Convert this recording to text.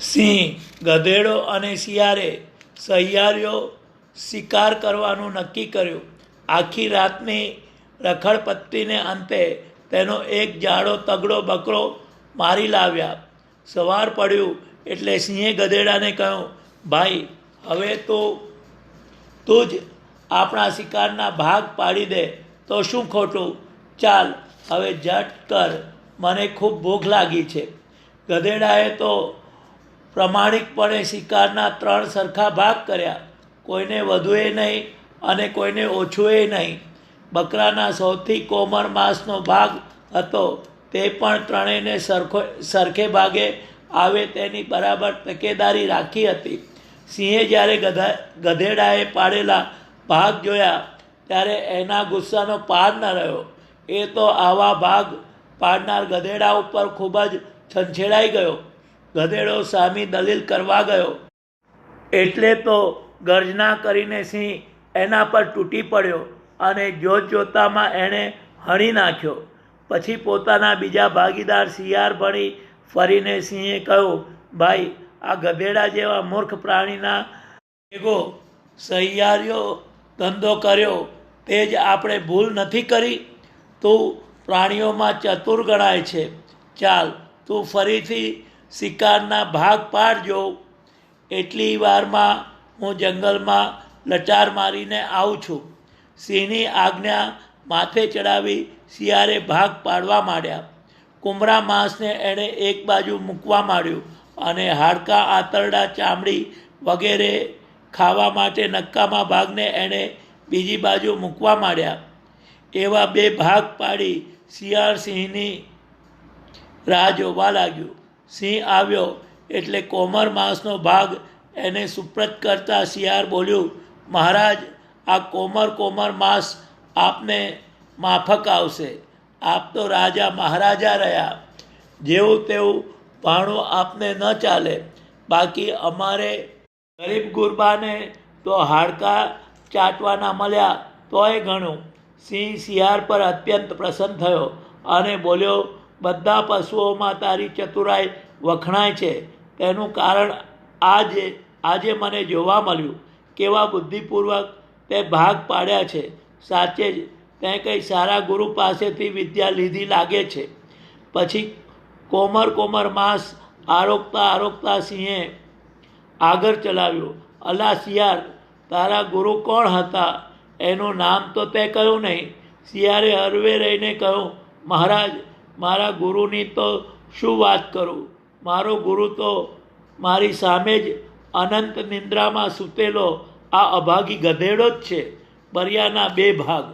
સિંહ, ગધેડો અને શિયાળે સહિયારીઓ શિકાર કરવાનું નક્કી કર્યું. આખી રાતની રખડપત્તીને અંતે તેનો એક જાડો તગડો બકરો મારી લાવ્યા. સવાર પડ્યું એટલે સિંહે ગધેડાને કહ્યું, ભાઈ, હવે તો, તું જ આપણા શિકારના ભાગ પાડી દે તો શું ખોટું? ચાલ, હવે ઝટ કર. મને ખૂબ ભૂખ લાગી છે. ગધેડાએ તો પ્રમાણિકપણે શિકારના ત્રણ સરખા ભાગ કર્યા. કોઈને વધુએ નહીં અને કોઈને ઓછુંએ નહીં. બકરાના સૌથી કોમર માંસનો ભાગ હતો. તે પણ ત્રણેયને સરખો, સરખે ભાગે આવે તેની બરાબર તકેદારી રાખી હતી. સિંહે જ્યારે ગધા, ગધેડાએ પાડેલા ભાગ જોયા, ત્યારે એના ગુસ્સાનો પાર ન રહ્યો. એ તો આવા ભાગ પાડનાર ગધેડા ઉપર ખૂબ જ છંછેડાઈ ગયો. ગધેડો સામી દલીલ કરવા ગયો. એટલે તો ગર્જના કરીને સિંહ એના પર તૂટી પડ્યો અને જોત જોતામાં એણે હણી નાખ્યો. પછી પોતાના બીજા ભાગીદાર શિયાળ ભણી ફરીને સિંહે કહ્યું, ભાઈ, આ ગધેડા જેવા મૂર્ખ પ્રાણીના ભેગો સહિયારીઓ ધંધો કર્યો, તે જ આપણે ભૂલ નથી કરી? તું પ્રાણીઓમાં ચતુર ગણાય છે. ચાલ, તું ફરીથી શિકારના ભાગ પાડજો. એટલી વારમાં હું જંગલમાં લચાર મારીને આવું છું. સિંહની આજ્ઞા માથે ચડાવી શિયાળે ભાગ પાડવા માંડ્યા. કુમરા માંસને એણે એક બાજુ મૂકવા માંડ્યું અને હાડકાં આંતરડા ચામડી વગેરે ખાવા માટે નક્કામાં ભાગને એણે બીજી બાજુ મૂકવા માંડ્યા. એવા બે ભાગ પાડી શિયાળ સિંહની રાહ જોવા લાગ્યું. સિંહ આવ્યો એટલે કોમર માંસનો ભાગ એને સુપ્રત કરતા શિયાળ બોલ્યું, મહારાજ, આ કોમર કોમર માંસ આપને માફક આવશે. આપ તો રાજા મહારાજા રહ્યા. જેવું તેવું ભાણું આપને ન ચાલે. બાકી અમારે ગરીબ ગુરબાને તો હાડકા ચાટવાના મળ્યા તોય ઘણું. સિંહ શિયાળ પર અત્યંત પ્રસન્ન થયો અને બોલ્યો બધા પશુઓમાં તારી ચતુરાઈ વખણાય છે. તેનું કારણ આજે આજે મને જોવા મળ્યું. કેવા બુદ્ધિપૂર્વક તે ભાગ પાડ્યા છે. સાચે જ તે કંઈ સારા ગુરુ પાસેથી વિદ્યા લીધી લાગે છે. પછી કોમર કોમર માંસ આરોગતા આરોગતા સિંહે આગળ ચલાવ્યું. અલા શિયાર તારા ગુરુ કોણ હતા? એનું નામ તો તે કહ્યું નહીં. શિયાળે હરવે રહીને કહ્યું, મહારાજ મારા ગુરુની તો શું વાત કરું? મારો ગુરુ તો મારી સામે જ અનંત નિંદ્રામાં સૂતેલો, આ અભાગી ગધેડો જ છે. બરિયાના બે ભાગ.